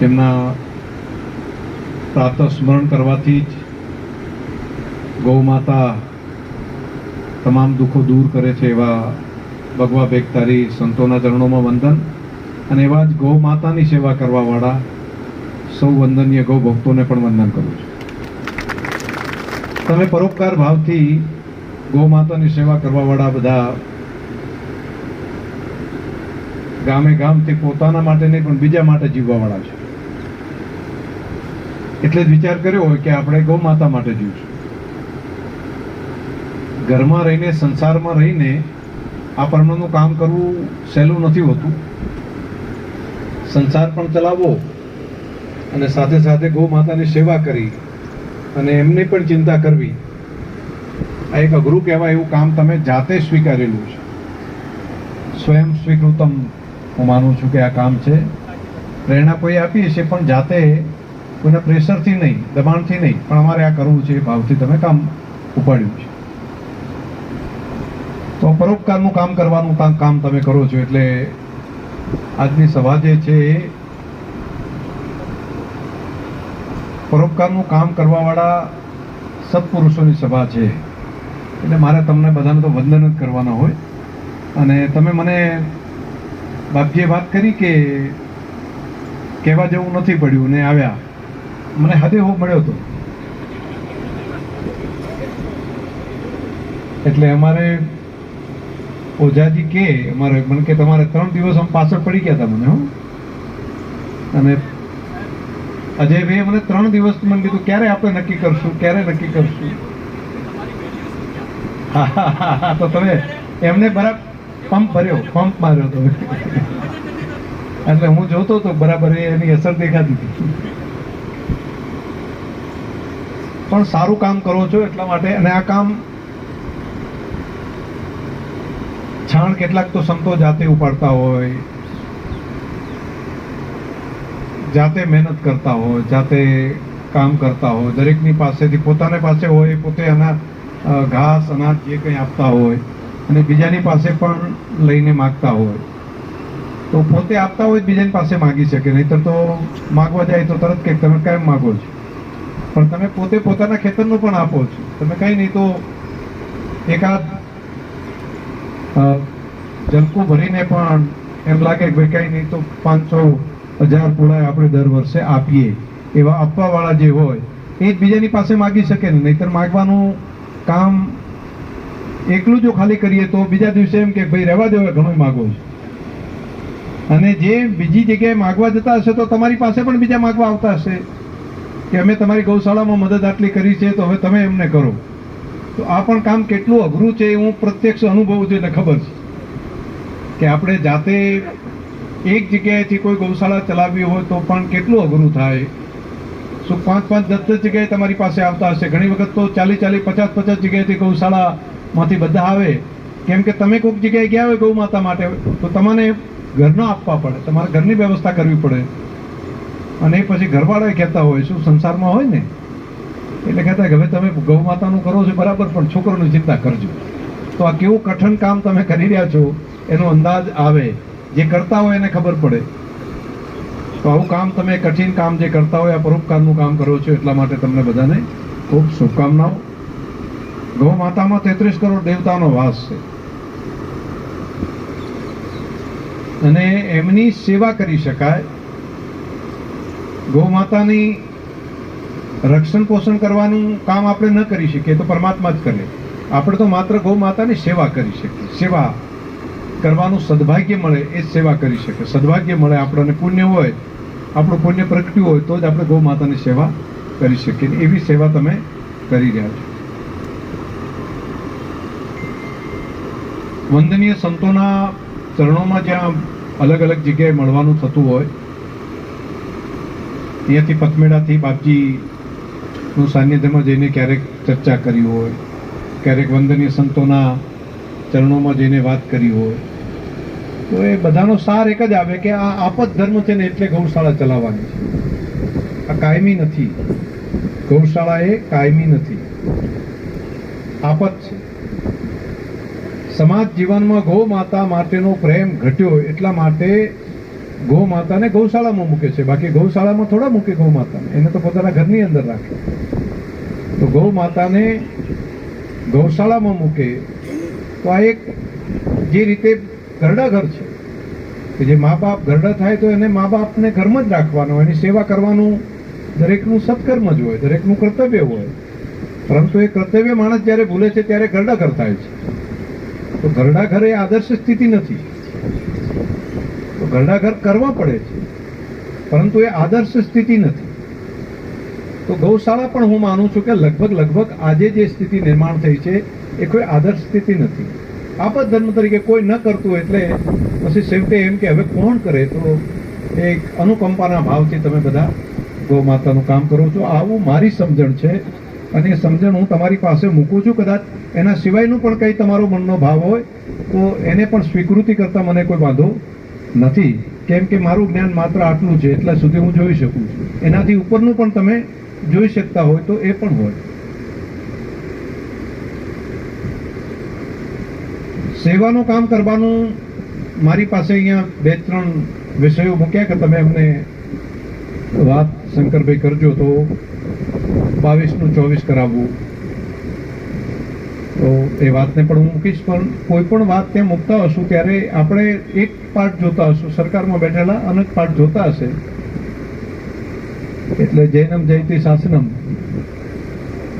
તેમના પ્રાતઃ સ્મરણ કરવાથી જ ગૌ માતા તમામ દુઃખો દૂર કરે છે એવા ભગવા ભેગતારી સંતોના ચરણોમાં વંદન અને એવા જ ગૌ માતાની સેવા કરવાવાળા સૌ વંદનીય ગૌ ભક્તોને પણ વંદન કરું છું. તમે પરોપકાર ભાવથી ગૌ માતાની સેવા કરવાવાળા બધા ગામે ગામથી પોતાના માટે નહીં પણ બીજા માટે જીવવાવાળા છે. એટલે જ વિચાર કર્યો હોય કે આપણે ગૌ માતા માટે જીવશું. ઘરમાં રહીને, સંસારમાં રહીને આ પરમાનું કામ કરવું સહેલું નથી હોતું. સંસાર પણ ચલાવવો અને સાથે સાથે ગૌ માતાની સેવા કરી અને એમની પણ ચિંતા કરવી. આ એક અઘરું કહેવાય એવું કામ તમે જાતે સ્વીકારેલું છે. સ્વયં સ્વીકૃતમ. હું માનું છું કે આ કામ છે. પ્રેરણા કોઈ આપી છીએ પણ જાતે કોઈના પ્રેશરથી નહીં, દબાણથી નહીં, પણ અમારે આ કરવું છે એ ભાવથી તમે કામ ઉપાડ્યું છે. તો પરોપકારનું કામ કરવાનું કામ તમે કરો છો એટલે આજની સભા જે છે એ પરોપકારનું કામ કરવાવાળા સત્પુરુષોની સભા છે. એટલે મારે તમને બધાને તો વંદન જ કરવાના હોય. અને તમે મને બાપજીએ વાત કરી કે કહેવા જેવું નથી પડ્યું ને આવ્યા. મને હદે હો મળ્યો હતો. એટલે અમારે ઓઝાજી કે અમારે મને કે તમારે ત્રણ દિવસ આમ પાછળ પડી ગયા હતા મને હું. અને અજયભાઈએ મને ત્રણ દિવસ મને કીધું ક્યારે આપણે નક્કી કરશું? ક્યારે નક્કી કરશું? હા, તો તમે એમને બરાબર પંપ ભર્યો પંપ માર્યો તમે. એટલે હું જોતો હતો બરાબર એની અસર દેખાતી હતી. પણ સારું કામ કરો છો એટલા માટે. અને આ કામ છાણ કેટલાક તો સંતો જાતે ઉપાડતા હોય, જાતે મહેનત કરતા હોય, જાતે કામ કરતા હોય. દરેકની પાસેથી પોતાને પાસે હોય, પોતે એના ઘાસ, અનાજ જે કંઈ આપતા હોય અને બીજાની પાસે પણ લઈને માગતા હોય. તો પોતે આપતા હોય બીજાની પાસે માગી શકે. નહીતર તો માગવા જાય તો તરત કે તમે કેમ માગો છો? પણ તમે પોતે પોતાના ખેતરનું પણ આપો છો. તમે કંઈ નહીં તો એકાદ જલકું ભરીને પણ એમ લાગે કે ભાઈ કંઈ નહીં તો પાંચસો હજાર પોળાએ આપણે દર વર્ષે આપીએ, એવા આપવાવાળા જે હોય, એ જ બીજાની પાસે માગી શકે ને. નહીતર માગવાનું કામ એકલું જો ખાલી કરીએ તો બીજા દિવસે એમ કે ભાઈ રહેવા દેવા ઘણું માગો છો. અને જે બીજી જગ્યાએ માગવા જતા હશે તો તમારી પાસે પણ બીજા માગવા આવતા હશે. કે અમે તમારી ગૌશાળામાં મદદ આટલી કરી છે, તો હવે તમે એમને કરો. તો આ પણ કામ કેટલું અઘરું છે એ હું પ્રત્યક્ષ અનુભવું છું, એટલે ખબર છે. કે આપણે જાતે એક જગ્યાએથી કોઈ ગૌશાળા ચલાવવી હોય તો પણ કેટલું અઘરું થાય. શું પાંચ પાંચ, દસ દસ જગ્યાએ તમારી પાસે આવતા હશે. ઘણી વખત તો ચાલીસ ચાલીસ, પચાસ પચાસ જગ્યાએથી ગૌશાળામાંથી બધા આવે. કેમ કે તમે કોઈક જગ્યાએ ગયા હોય ગૌ માતા માટે, તો તમને ઘરનો આપવા પડે. તમારે ઘરની વ્યવસ્થા કરવી પડે. અને એ પછી ઘરવાળા કહેતા હોય, શું સંસારમાં હોય ને? એટલે કહેતા કે, હવે તમે ગૌ માતાનું કરો છો. બરાબર, પણ છોકરોની ચિંતા કરજો. તો આ કેવું કઠણ કામ તમે કરી રહ્યા છો, એનો અંદાજ આવે. જે કરતા હોય એને ખબર પડે. તો આવું કામ તમે, કઠિન કામ જે કરતા હોય, આ પરોપકારનું કામ કરો છો, એટલા માટે તમને બધાને ખૂબ શુભકામનાઓ. ગૌ માતામાં તેત્રીસ કરોડ દેવતાનો વાસ છે. અને એમની સેવા કરી શકાય. ગૌ માતાની રક્ષણ પોષણ કરવાનું કામ આપણે ન કરી શકીએ તો પરમાત્મા જ કરે. આપણે તો માત્ર ગૌ માતાની સેવા કરી શકીએ. સેવા કરવાનું સદભાગ્ય મળે, એ સેવા કરી શકે સદભાગ્ય મળે, આપણને પુણ્ય હોય, આપણું પુણ્ય પ્રગટ્યું હોય, તો જ આપણે ગૌ માતાની સેવા કરી શકીએ. એવી સેવા તમે કરી રહ્યા છો. વંદનીય સંતોના ચરણોમાં જ્યાં અલગ અલગ જગ્યાએ મળવાનું થતું હોય અહીંયાથી પથમેડાથી બાપજીનું સાનિધ્યમાં જઈને ક્યારેક ચર્ચા કરી હોય, ક્યારેક વંદનીય સંતોના ચરણોમાં જઈને વાત કરી હોય, તો એ બધાનો સાર એક જ આવે કે આ આપત ધર્મ છે ને એટલે ગૌશાળા ચલાવવાની છે. આ કાયમી નથી. ગૌશાળા એ કાયમી નથી. આપત છે. સમાજ જીવનમાં ગૌ માતા માટેનો પ્રેમ ઘટ્યો એટલા માટે ગૌ માતાને ગૌશાળામાં મૂકે છે. બાકી ગૌશાળામાં થોડા મૂકે ગૌ માતાને એને તો પોતાના ઘરની અંદર રાખે. તો ગૌ માતાને ગૌશાળામાં મૂકે. તો આ એક જે રીતે ઘરડા ઘર છે, કે જે મા બાપ ઘરડા થાય તો એને મા બાપને ઘરમાં જ રાખવાનો એની સેવા કરવાનું દરેકનું સત્કર્મ જ હોય, દરેકનું કર્તવ્ય હોય. પરંતુ એ કર્તવ્ય માણસ જ્યારે ભૂલે છે, ત્યારે ઘરડા ઘર થાય છે. તો ઘરડા ઘર એ આદર્શ સ્થિતિ નથી. તો ઘરડાઘર કરવા પડે છે. પરંતુ એ આદર્શ સ્થિતિ નથી. તો ગૌશાળા પણ હું માનું છું કે લગભગ લગભગ આજે જે સ્થિતિ નિર્માણ થઈ છે, એ કોઈ આદર્શ સ્થિતિ નથી. આપત ધર્મ તરીકે કોઈ ન કરતું એટલે પછી છેવટે એમ કે હવે કોણ કરે તો એક અનુકંપાના ભાવથી તમે બધા ગૌ માતાનું કામ કરો છો. આવું મારી સમજણ છે અને એ સમજણ હું તમારી પાસે મૂકું છું. કદાચ એના સિવાયનું પણ કંઈ તમારો મનનો ભાવ હોય તો એને પણ સ્વીકૃતિ કરતાં મને કોઈ વાંધો નથી. કેમ કે મારું જ્ઞાન માત્ર આટલું છે, એટલા સુધી હું જોઈ શકું છું. એનાથી ઉપરનું પણ તમે જોઈ શકતા હોય તો એ પણ હોય. સેવાનું કામ કરવાનું, મારી પાસે અહીંયા બે ત્રણ વિષયો મૂક્યા કે તમે એમને વાત, શંકરભાઈ, કરજો તો બાવીસનું ચોવીસ કરાવવું. તો એ વાતને પણ હું મૂકીશ, પણ કોઈ પણ વાત ત્યાં મૂકતા હશું ત્યારે આપણે એક પાર્ટ જોતા હશું, સરકારમાં બેઠેલા અનેક પાર્ટ જોતા હશે. એટલે જૈનમ જયતી શાસનમ.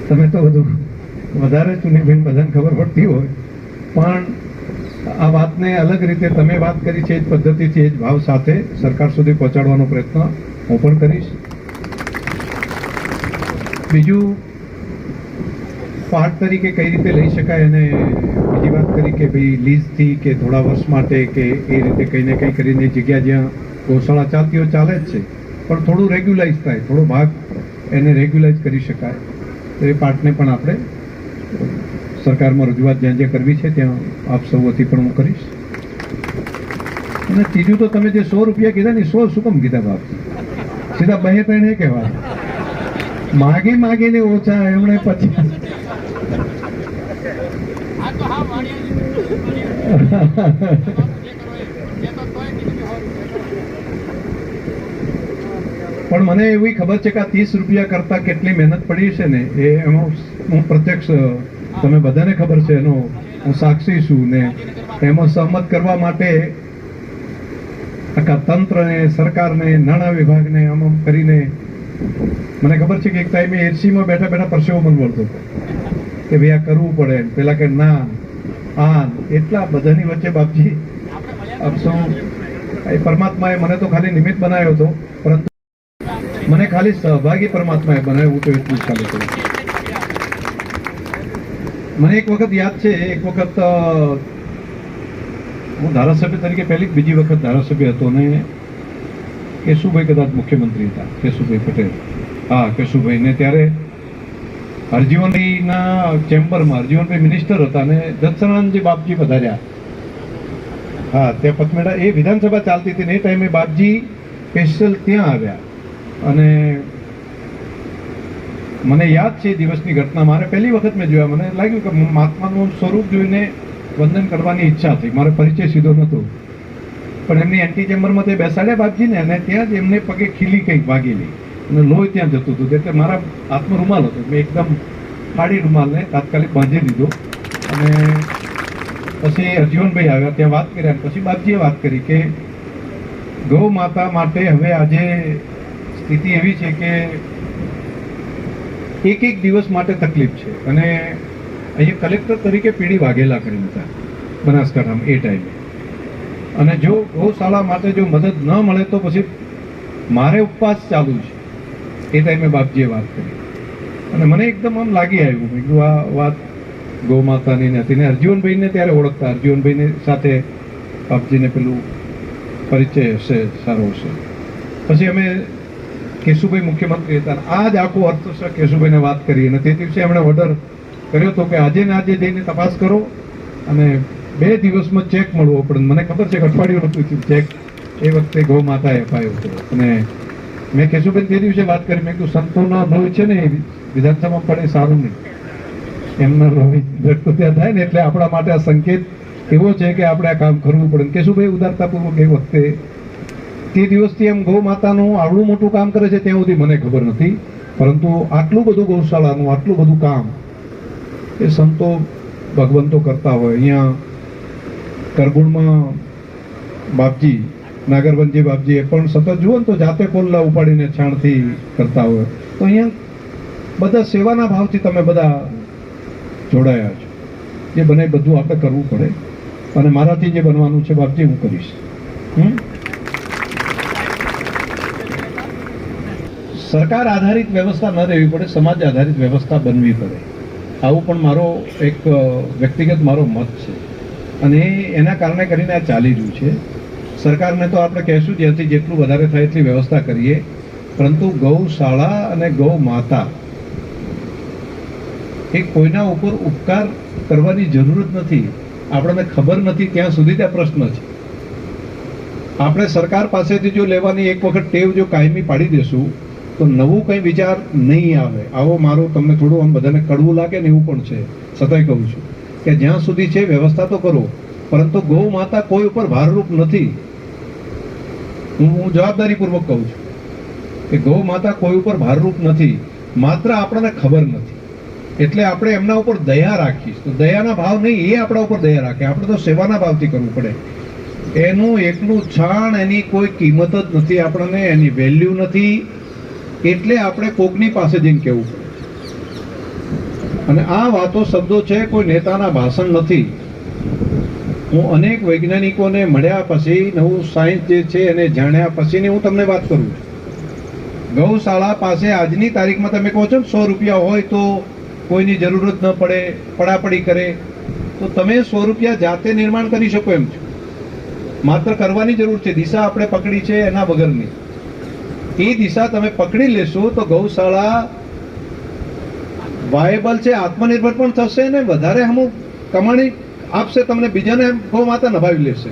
તમે તો બધું વધારે ચૂનીબેન બધાને ખબર પડતી હોય. પણ આ વાતને અલગ રીતે તમે વાત કરી છે, એ જ પદ્ધતિથી, એ જ ભાવ સાથે સરકાર સુધી પહોંચાડવાનો પ્રયત્ન હું પણ કરીશ. બીજું પાર્ટ તરીકે કઈ રીતે લઈ શકાય અને બીજી વાત કરી કે ભાઈ લીઝથી કે થોડા વર્ષ માટે કે એ રીતે કંઈ ને કંઈ કરીને જગ્યા જ્યાં ગૌશાળા ચાલતી હોય ચાલે જ છે. પણ થોડું રેગ્યુલાઇઝ થાય, થોડો ભાગ એને રેગ્યુલાઇઝ કરી શકાય. તો એ પાર્ટને પણ આપણે સરકારમાં રજૂઆત જ્યાં જ્યાં કરવી છે ત્યાં આપ સૌ પણ હું કરીશ. અને ત્રીજું તો તમે જે સો રૂપિયા કીધા ને સો શું કેમ કીધા બાપ. સીધા બહે ત્રણે કહેવા માગે માગીને ઓછા, એમણે પછી આ તો હા વાણિયા જે કરો એ તો તોય કીધું કે સો રૂપિયા પણ મને એવી ખબર છે કે આ ત્રીસ રૂપિયા કરતા કેટલી મહેનત પડી છે ને, એ એમાં હું પ્રત્યક્ષ તમે બધાને ખબર છે, એનો હું સાક્ષી છું ને, એમાં સહમત કરવા માટે આખા તંત્રને, સરકારને, નાણાં વિભાગને, આમ આમ કરીને મને ખબર છે કે એક ટાઈમે એરસીમાં બેઠા બેઠા પરસેવો મન વળતો કે ભાઈ આ કરવું પડે. પેલા કે ના. આ એટલા બધાની વચ્ચે બાપજી, આપ સૌ, એ પરમાત્માએ મને તો ખાલી નિમિત્ત બનાવ્યો હતો, પરંતુ મને ખાલી સહભાગી પરમાત્માએ બનાવ્યું તો એટલું જ ખાલી કહ્યું મને એક વખત યાદ છે, એક વખત હું ધારાસભ્ય તરીકે પહેલી બીજી વખત ધારાસભ્ય હતો ને કેશુભાઈ કદાચ મુખ્યમંત્રી હતા, કેશુભાઈ પટેલ. હા કેશુભાઈ ને ત્યારે હરજીવનભાઈના ચેમ્બરમાં હરજીવનભાઈ મિનિસ્ટર હતા અને દત્સનાનંદજી બાપજી પધાર્યા. હા, તે પથમેડા એ વિધાનસભા ચાલતી હતી ને એ ટાઈમે બાપજી સ્પેશિયલ ત્યાં આવ્યા. અને મને યાદ છે દિવસની ઘટના. મારે પહેલી વખત મેં જોયા. મને લાગ્યું કે મહાત્માનું સ્વરૂપ જોઈને વંદન કરવાની ઈચ્છા થઈ મારો પરિચય સીધો નહોતો. પણ એમની એન્ટી ચેમ્બરમાં તે બેસાડ્યા બાપજીને અને ત્યાં જ એમને પગે ખીલી કંઈક વાગેલી. અને લોહી ત્યાં જતું હતું. એટલે મારા હાથમાં રૂમાલ હતો. મેં એકદમ ફાડી રૂમાલને તાત્કાલિક બાંધી દીધો. અને પછી અર્જુનભાઈ આવ્યા, ત્યાં વાત કર્યા પછી બાપજીએ વાત કરી કે ગૌ માતા માટે હવે આજે સ્થિતિ એવી છે કે એક એક દિવસ માટે તકલીફ છે. અને અહીંયા કલેક્ટર તરીકે પીડી વાઘેલા કરીને હતા બનાસકાંઠામાં એ ટાઈમે. અને જો ગૌશાળા માટે જો મદદ ન મળે તો પછી મારે ઉપવાસ ચાલુ છે. એ ટાઈમે બાપજીએ વાત કરી. અને મને એકદમ આમ લાગી આવ્યું. કીધું, આ વાત ગૌ માતાની નથી ને અર્જુનભાઈને ત્યારે ઓળખતા. અર્જુનભાઈની સાથે બાપજીને પેલું પરિચય હશે, સારો હશે. પછી અમે કેશુભાઈ મુખ્યમંત્રી હતા. આ જ આખું અર્થશાસ્ત્ર કેશુભાઈને વાત કરી. અને તે દિવસે એમણે ઓર્ડર કર્યો હતો કે આજે ને આજે જઈને તપાસ કરો અને બે દિવસમાં ચેક મળવો પડે. મને ખબર છે કે અઠવાડિયું નહોતું ચેક એ વખતે ગૌ માતાએ અપાયો હતો. અને મેં કેશુભાઈ તે દિવસે વાત કરી. મેં કીધું, સંતોના લોહી છે ને વિધાનસભામાં પડે સારું નહીં. એમના રવિ રક્ત ત્યાં થાય ને એટલે આપણા માટે આ સંકેત એવો છે કે આપણે આ કામ કરવું પડે. કેશુભાઈ ઉદારતાપૂર્વક એ વખતે તે દિવસથી એમ ગૌ માતાનું આવડું મોટું કામ કરે છે ત્યાં સુધી મને ખબર નથી. પરંતુ આટલું બધું ગૌશાળાનું, આટલું બધું કામ એ સંતો ભગવંતો કરતા હોય. અહીંયા કરગુણમાં બાપજી નાગરવનજી બાપજી એ પણ સતત જુઓ ને તો જાતે પોલ્લા ઉપાડીને છાણથી કરતા હોય. તો અહીંયા બધા સેવાના ભાવથી તમે બધા જોડાયા છો. જે બને બધું આપણે કરવું પડે. અને મારાથી જે બનવાનું છે, બાપજી, હું કરીશ? સરકાર આધારિત વ્યવસ્થા ન રહેવી પડે, સમાજ આધારિત વ્યવસ્થા બનવી પડે. આવું પણ મારો એક વ્યક્તિગત મારો મત છે. અને એના કારણે કરીને આ ચાલી રહ્યું છે. સરકારને તો આપણે કહેશું, જ્યાંથી જેટલું વધારે થાય એટલી વ્યવસ્થા કરીએ. પરંતુ ગૌશાળા અને ગૌ માતા એ કોઈના ઉપર ઉપકાર કરવાની જરૂર જ નથી. આપણને ખબર નથી ત્યાં સુધી ત્યાં પ્રશ્ન છે. આપણે સરકાર પાસેથી જો લેવાની એક વખત ટેવ જો કાયમી પાડી દેશું, તો નવું કંઈ વિચાર નહીં આવે. આવો મારો તમને થોડું આમ બધાને કડવું લાગે ને એવું પણ છે. છતાંય કહું છું કે જ્યાં સુધી છે વ્યવસ્થા તો કરો, પરંતુ ગૌ માતા કોઈ ઉપર ભારરૂપ નથી. હું હું જવાબદારીપૂર્વક કહું છું કે ગૌ માતા કોઈ ઉપર ભારરૂપ નથી, માત્ર આપણને ખબર નથી. એટલે આપણે એમના ઉપર દયા રાખીશ. તો દયાના ભાવ નહીં, એ આપણા ઉપર દયા રાખે. આપણે તો સેવાના ભાવથી કરવું પડે. એનું એકલું છાણ એની કોઈ કિંમત જ નથી આપણને, એની વેલ્યુ નથી. એટલે આપણે કોકની પાસે જઈને કહેવું અને આ વાતો શબ્દો છે, કોઈ નેતાના ભાષણ નથી. હું અનેક વૈજ્ઞાનિકોને મળ્યા પછી, નવું સાયન્સ જે છે એને જાણ્યા પછીની હું તમને વાત કરું ગૌશાળા પાસે આજની તારીખમાં તમે કહો છો ને, સો રૂપિયા હોય તો કોઈની જરૂરત ન પડે, પડાપડી કરે, તો તમે સો રૂપિયા જાતે નિર્માણ કરી શકો એમ છો. માત્ર કરવાની જરૂર છે, દિશા આપણે પકડી છે એના વગરની. એ દિશા તમે પકડી લેશો તો ગૌશાળા વાયેબલ છે, આત્મનિર્ભર પણ થશે ને વધારે અમુક કમાણી આપશે તમને, બીજાને ગૌ માતા નભાવી લેશે.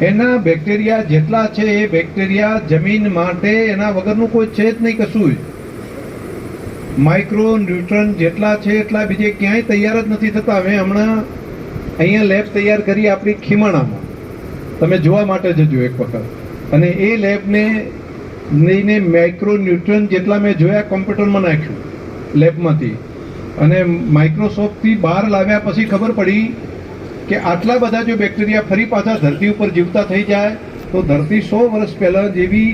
એના બેક્ટેરિયા જેટલા છે એ બેક્ટેરિયા જમીન માટે એના વગરનું કોઈ છે જ નહીં કશું માઇક્રો ન્યુટ્રન જેટલા છે એટલા બીજે ક્યાંય તૈયાર જ નથી થતા. હવે હમણાં અહીંયા લેબ તૈયાર કરી આપણી ખીમાણામાં. તમે જોવા માટે જજો એક વખત. અને એ લેબને લઈને માઇક્રો ન્યુટ્રન જેટલા મેં જોયા કોમ્પ્યુટરમાં નાખ્યું લેબમાંથી અને માઇક્રોસોફ્ટથી બહાર લાવ્યા પછી ખબર પડી કે આટલા બધા જો બેક્ટેરિયા ફરી પાછા ધરતી ઉપર જીવતા થઈ જાય, તો ધરતી સો વર્ષ પહેલાં જેવી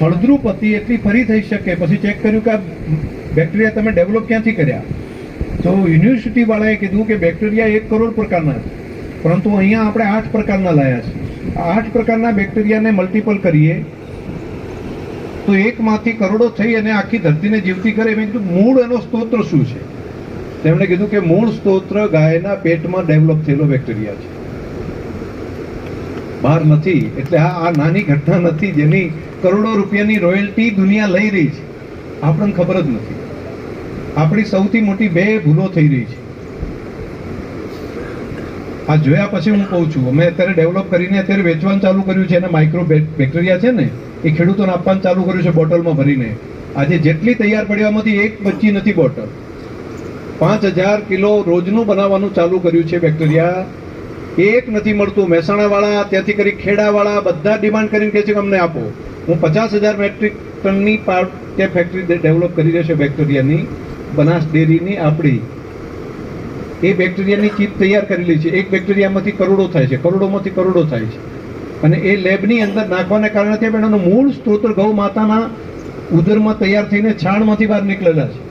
ફળદ્રુપ હતી એટલી ફરી થઈ શકે, પછી ચેક કર્યું કે આ બેક્ટેરિયા તમે ડેવલપ ક્યાંથી કર્યા? તો યુનિવર્સિટી વાળાએ કીધું કે બેક્ટેરિયા એક કરોડ પ્રકારના પરંતુ અહીંયા આપણે આઠ પ્રકારના લાયા છે. આઠ પ્રકારના બેક્ટેરિયાને મલ્ટિપલ કરીએ, તો એકમાંથી કરોડો થઈ અને આખી ધરતીને જીવતી કરે, એમ કીધું, મૂળ એનો સ્તોત્ર શું છે? તેમણે કીધું કે મૂળ સ્તોત્ર ગાયના પેટમાં ડેવલપ થયેલો બેક્ટેરિયા છે. બહાર નથી. એટલે આ નાની ઘટના નથી જેની કરોડો રૂપિયાની રોયલ્ટી દુનિયા લઈ રહી છે. આપણને ખબર જ નથી. આપણી સૌથી મોટી બે ભૂલો થઈ રહી છે. આ જોયા પછી હું કહું છું, અમે અત્યારે ડેવલપ કરીને અત્યારે વેચવાનું ચાલુ કર્યું છે. અને માઇક્રો બેક્ટેરિયા છે ને, એ ખેડૂતોને આપવાનું ચાલુ કર્યું છે બોટલમાં ભરીને. આજે જેટલી તૈયાર પડ્યામાંથી એક બચી નથી બોટલ. પાંચ હજાર કિલો રોજનું બનાવવાનું ચાલુ કર્યું છે બેક્ટેરિયા એક નથી મળતું. મહેસાણાવાળા, ત્યાંથી કરી ખેડાવાળા, બધા ડિમાન્ડ કરીને કહે છે કે અમને આપો. હું પચાસ હજાર મેટ્રિક ટનની પાર્ટ તે ફેક્ટરી ડેવલપ કરી રહેશે બેક્ટેરિયાની બનાસ ડેરીની આપણી. એ બેક્ટેરિયાની ચીપ તૈયાર કરેલી છે. એક બેક્ટેરિયામાંથી કરોડો થાય છે. કરોડોમાંથી કરોડો થાય છે. અને એ લેબની અંદર નાખવાને કારણે તે એનો મૂળ સ્ત્રોત ગૌ માતાના ઉદરમાં તૈયાર થઈને છાણમાંથી બહાર નીકળેલા છે.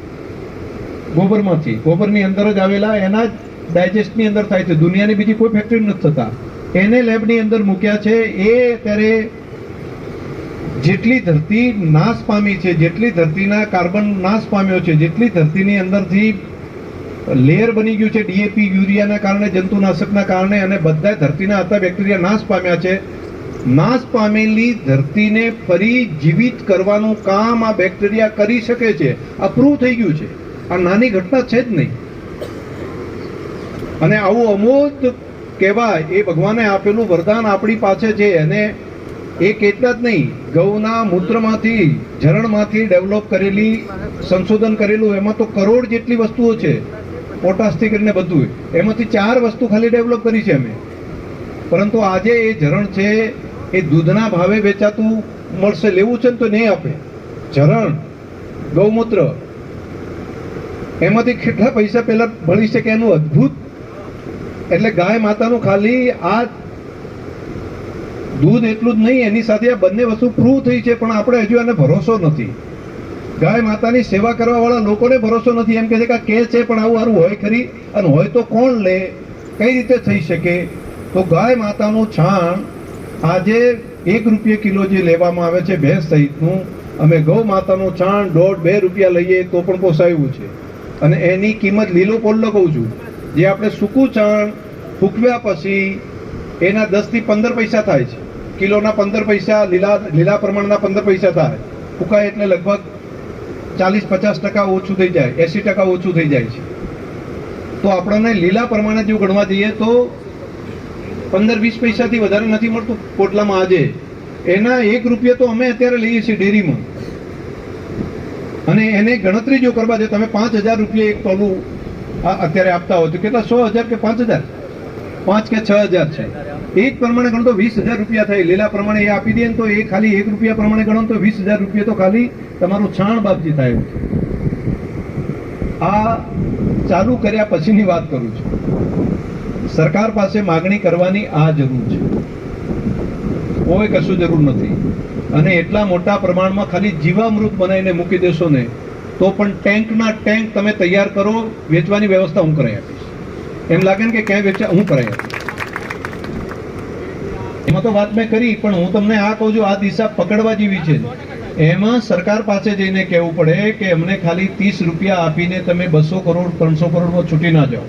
ગોબરમાંથી. ગોબરની અંદર જ આવેલા એના જ ડાયજેસ્ટની અંદર થાય છે. દુનિયાની બીજી કોઈ ફેક્ટરી નથી થતા. એને લેબની અંદર મૂક્યા છે. એ અત્યારે જેટલી ધરતી નાશ પામી છે, જેટલી ધરતીના કાર્બન નાશ પામ્યો છે, જેટલી ધરતીની અંદરથી લેયર બની ગયું છે ડીએપી યુરિયાના કારણે, જંતુનાશકના કારણે, અને બધા ધરતીના હતા બેક્ટેરિયા નાશ પામ્યા છે. નાશ પામેલી ધરતીને ફરી જીવિત કરવાનું કામ આ બેક્ટેરિયા કરી શકે છે. આ પ્રૂવ થઈ ગયું છે. આ નાની ઘટના છે જ નહીં. અને આવું અમૂર્ત કહેવાય, એ ભગવાને આપેલું વરદાન આપણી પાસે છે અને એ કેટલા જ નહીં, ગૌના મૂત્રમાંથી, ઝરણમાંથી ડેવલપ કરેલી, સંશોધન કરેલું, એમાં તો કરોડ જેટલી વસ્તુઓ છે, પોટાશથી કરીને બધું. એમાંથી ચાર વસ્તુ ખાલી ડેવલપ કરી છે અમે. પરંતુ આજે એ ઝરણ છે, એ દૂધના ભાવે વેચાતું મળશે, લેવું છે ને તો નહીં આપે. ઝરણ, ગૌમૂત્ર. એમાંથી કેટલા પૈસા પહેલાં મળી શકે એનું અદ્ભુત એટલે ગાય માતાનું ખાલી આ દૂધ એટલું જ નહીં, એની સાથે આ બંને વસ્તુ પ્રૂવ થઈ છે, પણ આપણે હજુ એને ભરોસો નથી. ગાય માતાની સેવા કરવા વાળા લોકોને ભરોસો નથી, એમ કહે છે કે કે છે, પણ આવું સારું હોય ખરી, અને હોય તો કોણ લે, કઈ રીતે થઈ શકે? તો ગાય માતાનું છાણ આજે એક રૂપિયા કિલો જે લેવામાં આવે છે ભેંસ સહિતનું, અમે ગૌ માતાનું છાણ દોઢ બે રૂપિયા લઈએ તો પણ પોસાયું છે. અને એની કિંમત લીલો પોલ્લો કહું છું. જે આપણે સૂકું ચણ ફૂકવ્યા પછી એના દસથી પંદર પૈસા થાય છે. કિલોના પંદર પૈસા, લીલા લીલા પ્રમાણના પંદર પૈસા થાય. ફૂકાય એટલે લગભગ ચાલીસ પચાસ ટકા ઓછું થઈ જાય, એસી ટકા ઓછું થઈ જાય છે. તો આપણને લીલા પ્રમાણે જો ગણવા જઈએ તો પંદર વીસ પૈસાથી વધારે નથી મળતું પોટલામાં આજે. એના એક રૂપિયા તો અમે અત્યારે લઈએ છીએ ડેરીમાં. અને એને ગણતરી જો કરવા જાય તમે પાંચ હજાર રૂપિયા એક આ અત્યારે આપતા હોય કેટલા સો હજાર કે પાંચ હજાર? પાંચ કે છ હજાર છે. એ જ પ્રમાણે ગણો તો વીસ હજાર રૂપિયા થાય. લીલા પ્રમાણે એ આપી દે તો એ ખાલી એક રૂપિયા પ્રમાણે ગણો તો વીસ હજાર રૂપિયા તો ખાલી તમારું છાણ બાપજી થાય. આ ચાલુ કર્યા પછીની વાત કરું છું. સરકાર પાસે માગણી કરવાની આ જરૂર છે. કોઈ કશું જરૂર નથી. અને એટલા મોટા પ્રમાણમાં ખાલી જીવામૃત બનાવીને મૂકી દેશો ને તો પણ ટેન્કના ટેન્ક તમે તૈયાર કરો, વેચવાની વ્યવસ્થા હું કરાવી આપીશ. એમ લાગે ને કે ક્યાંય વેચા, હું કરાવી આપીશ. એમાં તો વાત મેં કરી, પણ હું તમને આ કહું છું, આ દિશા પકડવા જેવી છે. એમાં સરકાર પાસે જઈને કહેવું પડે કે અમને ખાલી ત્રીસ રૂપિયા આપીને તમે બસો કરોડ, ત્રણસો કરોડમાં છૂટી ના જાઓ.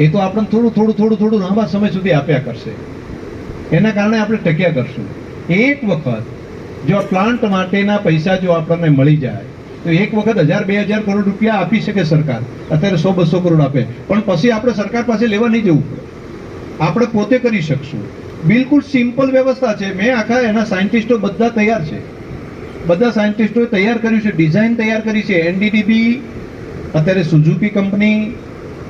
એ તો આપણને થોડું થોડું થોડું થોડું લાંબા સમય સુધી આપ્યા કરશે. એના કારણે આપણે ટક્યા કરશું. એક વખત જો પ્લાન્ટ માટેના પૈસા જો આપણને મળી જાય તો એક વખત હજાર, બે હજાર કરોડ રૂપિયા આપી શકે સરકાર. અત્યારે સો, બસો કરોડ આપે. પણ પછી આપણે સરકાર પાસે લેવા નહીં જવું પડે. આપણે પોતે કરી શકશું. બિલકુલ સિમ્પલ વ્યવસ્થા છે. મેં આખા એના સાયન્ટિસ્ટો બધા તૈયાર છે. બધા સાયન્ટિસ્ટોએ તૈયાર કર્યું છે. ડિઝાઇન તૈયાર કરી છે. એનડીડીબી અત્યારે સુઝુકી કંપની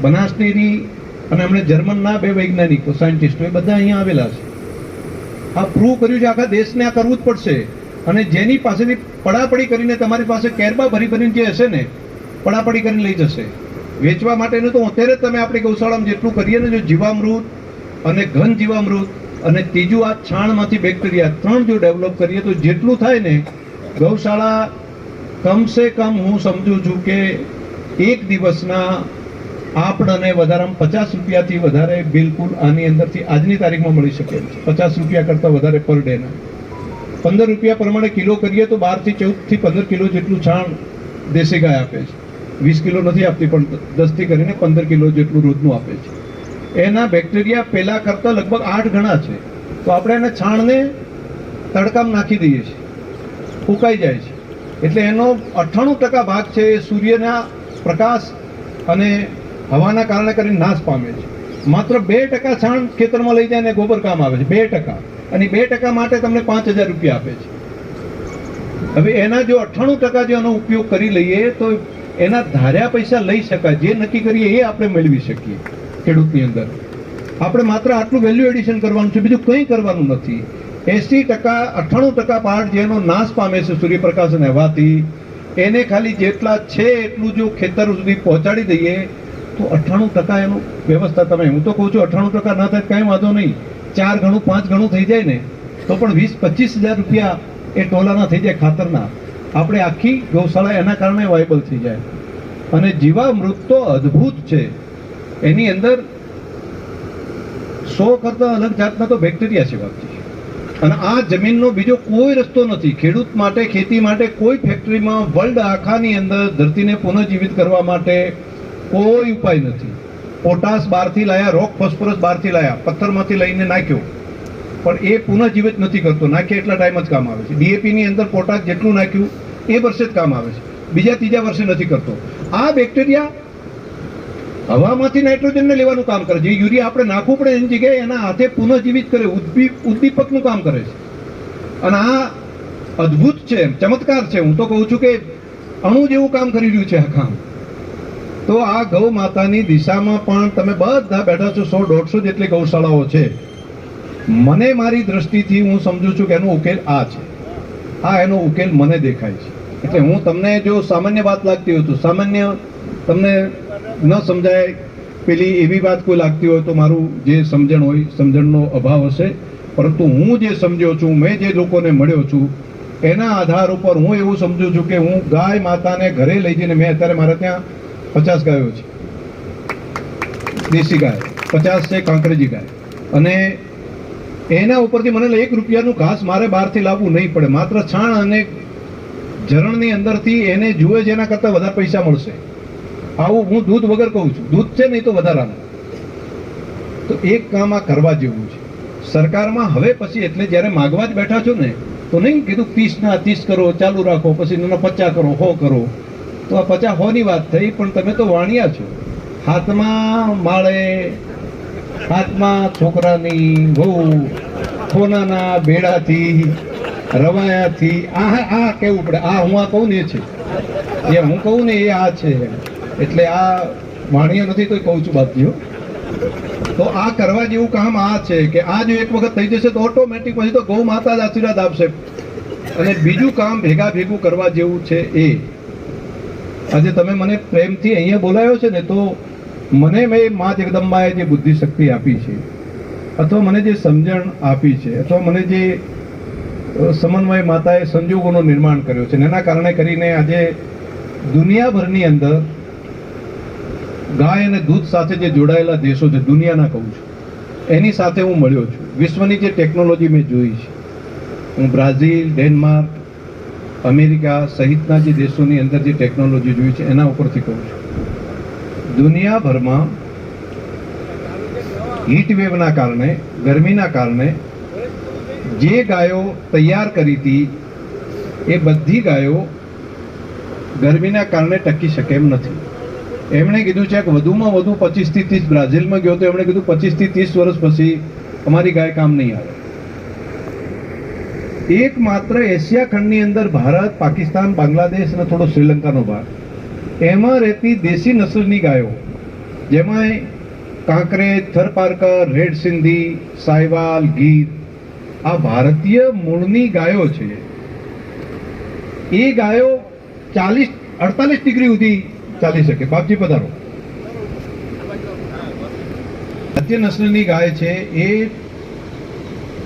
બનાસ ડેરી અને હમણાં જર્મનના બે વૈજ્ઞાનિકો સાયન્ટિસ્ટો એ બધા અહીંયા આવેલા છે. આ પ્રૂવ કર્યું છે. આખા દેશને આ કરવું જ પડશે. અને જેની પાસેથી પડાપડી કરીને તમારી પાસે કેરબા ભરી ભરીને જે હશે ને, પડાપડી કરીને લઈ જશે. વેચવા માટેનું તો અત્યારે તમે આપણી ગૌશાળામાં જેટલું કરીએ ને, જો જીવામૃત અને ઘન જીવામૃત અને ત્રીજું આ છાણમાંથી બેક્ટેરિયા ત્રણ જો ડેવલપ કરીએ તો જેટલું થાય ને, ગૌશાળા કમસે કમ હું સમજુ છું કે એક દિવસના આપણને વધારામાં પચાસ રૂપિયાથી વધારે બિલકુલ આની અંદરથી આજની તારીખમાં મળી શકે. પચાસ રૂપિયા કરતાં વધારે પર ડેના. પંદર રૂપિયા પ્રમાણે કિલો કરીએ તો બારથી ચૌદથી પંદર કિલો જેટલું છાણ દેશી ગાય આપે છે. વીસ કિલો નથી આપતી, પણ દસથી કરીને પંદર કિલો જેટલું રોજનું આપે છે. એના બેક્ટેરિયા પહેલાં કરતાં લગભગ આઠ ગણા છે. તો આપણે એને છાણને તડકામાં નાખી દઈએ છીએ. ફૂંકાઈ જાય છે. એટલે એનો અઠ્ઠાણું ટકા ભાગ છે એ સૂર્યના પ્રકાશ અને હવાના કારણે કરીને નાશ પામે છે. માત્ર બે ટકા છાણ ખેતરમાં લઈ જાય ને ગોબર કામ આવે છે. બે ટકા. અને બે ટકા માટે તમને પાંચ હજાર રૂપિયા આપે છે. હવે એના જો અઠ્ઠાણું ટકા જો એનો ઉપયોગ કરી લઈએ તો એના ધાર્યા પૈસા લઈ શકાય. જે નક્કી કરીએ એ આપણે મેળવી શકીએ ખેડૂતની અંદર. આપણે માત્ર આટલું વેલ્યુ એડિશન કરવાનું છે, બીજું કંઈ કરવાનું નથી. એસી ટકા, અઠ્ઠાણું ટકા પાર્ટ જેનો નાશ પામે છે સૂર્યપ્રકાશ અને હવાથી, એને ખાલી જેટલા છે એટલું જો ખેતર સુધી પહોંચાડી દઈએ, તો અઠ્ઠાણું ટકા એનું વ્યવસ્થા તમે, હું તો કહું છું અઠ્ઠાણું ટકા ના થાય કાંઈ વાંધો નહીં. ચાર ગણું, પાંચ ગણું થઈ જાય ને, તો પણ વીસ, પચીસ હજાર રૂપિયા એ ટોલાના થઈ જાય ખાતરના. આપણે આખી ગૌશાળા એના કારણે વાયબલ થઈ જાય. અને જીવામૃત તો અદ્ભુત છે. એની અંદર સો કરતાં અલગ જાતના તો બેક્ટેરિયા છે બાપજી. અને આ જમીનનો બીજો કોઈ રસ્તો નથી. ખેડૂત માટે, ખેતી માટે કોઈ ફેક્ટરીમાં વર્લ્ડ આખાની અંદર ધરતીને પુનઃજીવિત કરવા માટે કોઈ ઉપાય નથી. પોટાશ બહારથી લાયા, રોક ફોસ્ફરસ બહારથી લાયા, પથ્થરમાંથી લઈને નાખ્યો. પણ એ પુનઃજીવિત નથી કરતો નાખ્યા એટલા ટાઈમ જ કામ આવે છે. ડીએપી ની અંદર પોટાશ જેટલું નાખ્યું, એ વર્ષે જ કામ આવે છે. બીજા ત્રીજા વર્ષે નથી કરતો. આ બેક્ટેરિયા હવામાંથી નાઇટ્રોજનને લેવાનું કામ કરે છે. યુરિયા આપણે નાખવું પડે એની જગ્યાએ એના હાથે પુનઃજીવિત કરે ઉદ્દીપ ઉદ્દીપકનું કામ કરે છે. અને આ અદ્ભુત છે ચમત્કાર છે. હું તો કહું છું કે અણુ જેવું કામ કરી રહ્યું છે આ કામ. તો આ ગૌ માતાની દિશામાં પણ તમે બધા બેઠા છો, સો દોઢસો જેટલી ગૌશાળાઓ છે. મને મારી દ્રષ્ટિથી હું સમજુ છું કે એનો ઉકેલ આ છે. આ એનો ઉકેલ મને દેખાય છે. એટલે હું તમને જો સામાન્ય વાત લાગતી હોય તો સામાન્ય તમને ન સમજાય, પેલી એવી વાત કોઈ લાગતી હોય તો મારું જે સમજણ હોય, સમજણનો અભાવ હશે. પરંતુ હું જે સમજ્યો છું, મેં જે લોકોને મળ્યો છું, એના આધાર ઉપર હું એવું સમજુ છું કે હું ગાય માતાને ઘરે લઈ જઈને મેં અત્યારે મારા ત્યાં પચાસ ગાયો છે. દેશી ગાય. પચાસ છે કાંકરેજી ગાય. અને એના ઉપરથી મને એક રૂપિયાનું ઘાસ મારે બહારથી લાવવું નહીં પડે. માત્ર છાણ અને ઝરણની અંદરથી એને જુએ છે એના વધારે પૈસા મળશે. આવું હું દૂધ વગર કહું છું. દૂધ છે નહીં તો વધારાનું. તો એક કામ આ કરવા જેવું છે. સરકારમાં હવે પછી એટલે જ્યારે માગવા જ બેઠા છો ને, તો નહીં કીધું ત્રીસ ના ત્રીસ કરો, ચાલુ રાખો, પછી નાના કરો હો કરો. તો આ પચાસ હોની વાત થઈ, પણ તમે તો વાણિયા છો. હાથમાં માળે, હાથમાં છોકરાની બહુ સોનાના બેડાથી, રવાયાથી, આ આ કેવું પડે? આ હું આ કહું ને એ છે. જે હું કહું ને એ આ છે. એટલે આ વાણિયા નથી તો કહું છું બાપજીઓ તો આ કરવા જેવું કામ આ છે કે આ જો એક વખત થઈ જશે તો ઓટોમેટિક પછી તો ગૌ માતા જ આશીર્વાદ આપશે. અને બીજું કામ ભેગા ભેગું કરવા જેવું છે એ. આજે તમે મને પ્રેમથી અહીંયા બોલાયો છે ને, તો મને મેં મા જગદંબાએ જે બુદ્ધિ શક્તિ આપી છે, અથવા મને જે સમજણ આપી છે, અથવા મને જે સમન્વય માતાએ સંજોગોનું નિર્માણ કર્યો છે એના કારણે કરીને આજે દુનિયાભરની અંદર ગાય અને દૂધ સાથે જે જોડાયેલા દેશો છે, દુનિયાના કહું છું, એની સાથે હું મળ્યો છું. વિશ્વની જે ટેકનોલોજી મેં જોઈ છે, હું બ્રાઝિલ, ડેનમાર્ક અમેરિકા સહિતના જે દેશોની અંદર જે ટેકનોલોજી જોઈ છે, એના ઉપરથી કહું છું. દુનિયાભરમાં હીટ વેવના કારણે, ગરમીના કારણે જે ગાયો તૈયાર કરી હતી, એ બધી ગાયો ગરમીના કારણે ટકી શકે એમ નથી. એમણે કીધું છે કે વધુમાં વધુ પચીસથી ત્રીસ, બ્રાઝિલમાં ગયો તો એમણે કીધું પચીસથી ત્રીસ વર્ષ પછી અમારી ગાય કામ નહીં આવે. એકમાત્ર એશિયા ખંડની અંદર ભારત, પાકિસ્તાન, બાંગ્લાદેશ અને થોડો શ્રીલંકાનો ભાગ. એમાં રહેતી દેશી નસલની ગાયો જેમાં કાંકરેજ, થરપારકર, રેડ સિંધી, સાયવાલ, ગીર, આ ભારતીય મૂળની ગાયો છે. એ ગાયો ચાલીસ, અડતાલીસ ડિગ્રી સુધી ચાલી શકે. બાપજી, પધારો. ભારતીય નસ્લની ગાય છે, એ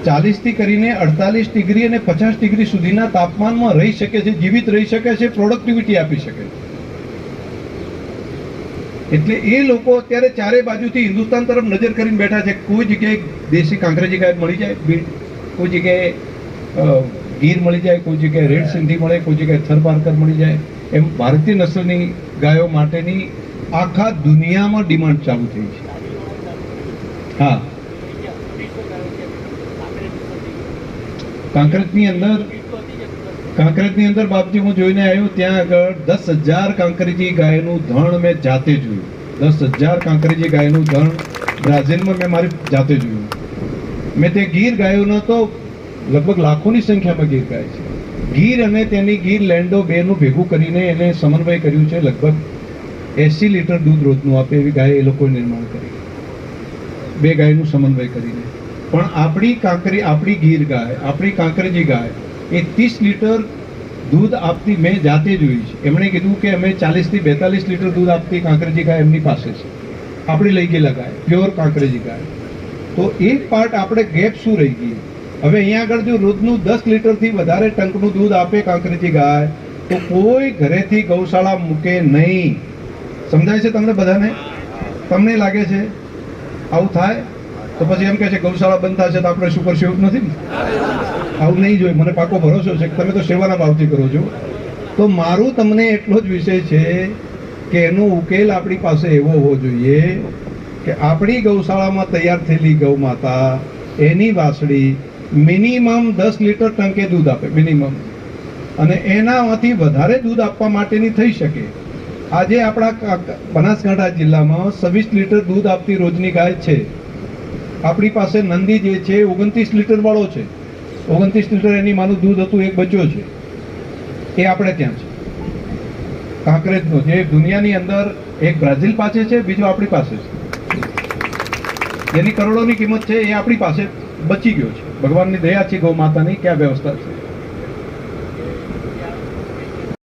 ચાલીસથી કરીને અડતાલીસ ડિગ્રી અને પચાસ ડિગ્રી સુધીના તાપમાનમાં રહી શકે છે, જીવિત રહી શકે છે પ્રોડક્ટિવિટી આપી શકે છે. એટલે એ લોકો અત્યારે ચારે બાજુથી હિન્દુસ્તાન તરફ નજર કરીને બેઠા છે, કોઈ જગ્યાએ દેશી કાંકરેજી ગાય મળી જાય, બી- કોઈ જગ્યાએ ગીર મળી જાય, કોઈ જગ્યાએ રેડ સિંધી મળે, કોઈ જગ્યાએ થરપારકર મળી જાય. એમ ભારતીય નસ્લની ગાયો માટેની આખા દુનિયામાં ડિમાન્ડ ચાલુ થઈ છે. હા. કાંકરેજની અંદર કાંકરેજની અંદર બાપજી, હું જોઈને આવ્યો, ત્યાં આગળ દસ હજાર કાંકરેજી ગાયનું ધણ મેં જાતે જોયું. દસ હજાર કાંકરેજી ગાયનું ધણ બ્રાઝિલમાં મેં મારી જાતે જોયું. મેં તે ગીર ગાયોનો તો લગભગ લાખોની સંખ્યામાં ગીર ગાય છે. ગીર અને તેની ગીર લેન્ડો બેનું ભેગું કરીને એને સમન્વય કર્યું છે, લગભગ એસી લીટર દૂધ રોજનું આપે એવી ગાય એ લોકોએ નિર્માણ કરી. બે ગાયનું સમન્વય કરીને. પણ આપણી કાંકરી આપણી ગીર ગાય, આપણી કાંકરેજી ગાય. એ ત્રીસ લીટર દૂધ આપતી મેં જાતે જોઈ છે. એમણે કીધું કે અમે ચાલીસથી બેતાલીસ લીટર દૂધ આપતી કાંકરેજી ગાય એમની પાસે છે. આપણી લઈ ગયેલા ગાય, પ્યોર કાંકરેજી ગાય. તો એક પાર્ટ આપણે ગેપ શું રહી ગઈ હવે અહીંયા આગળ જો રોજનું દસ લીટરથી વધારે ટંકનું દૂધ આપે કાંકરેજી ગાય, તો કોઈ ઘરેથી ગૌશાળા મૂકે નહીં. સમજાય છે તમને બધાને? તમને લાગે છે? આવું થાય? તો પછી એમ કહે છે, ગૌશાળા બંધ થશે તો આપણે શું કરશું એવું નથી ને? આવું નહીં જોઈએ, મને પાકો ભરોસો છે કે તમે તો સેવાના ભાવથી કરો છો. તો મારું તમને એટલો જ વિષય છે કે એનો ઉકેલ આપણી પાસે એવો હોવો જોઈએ કે આપણી ગૌશાળામાં તૈયાર થયેલી ગૌ માતા, એની વાસળી મિનિમમ દસ લીટર ટંકે દૂધ આપે, મિનિમમ. અને એનામાંથી વધારે દૂધ આપવા માટેની થઈ શકે. આજે આપણા કા- બનાસકાંઠા જિલ્લામાં છવ્વીસ લીટર દૂધ આપતી રોજની ગાય છે. આપણી પાસે નંદી જે છે ઓગણત્રીસ લીટર વાળો છે. ઓગણત્રીસ લીટર એની માનું દૂધ હતું, એક બચ્યો છે. એ આપણે ત્યાં છે. કાંકરેજનો જે દુનિયાની અંદર એક બ્રાઝિલ પાસે છે, બીજો આપણી પાસે છે. જેની કરોડોની કિંમત છે, એ આપણી પાસે બચી ગયો છે. ભગવાનની દયા છે ગૌ માતાની, ક્યાં વ્યવસ્થા છે?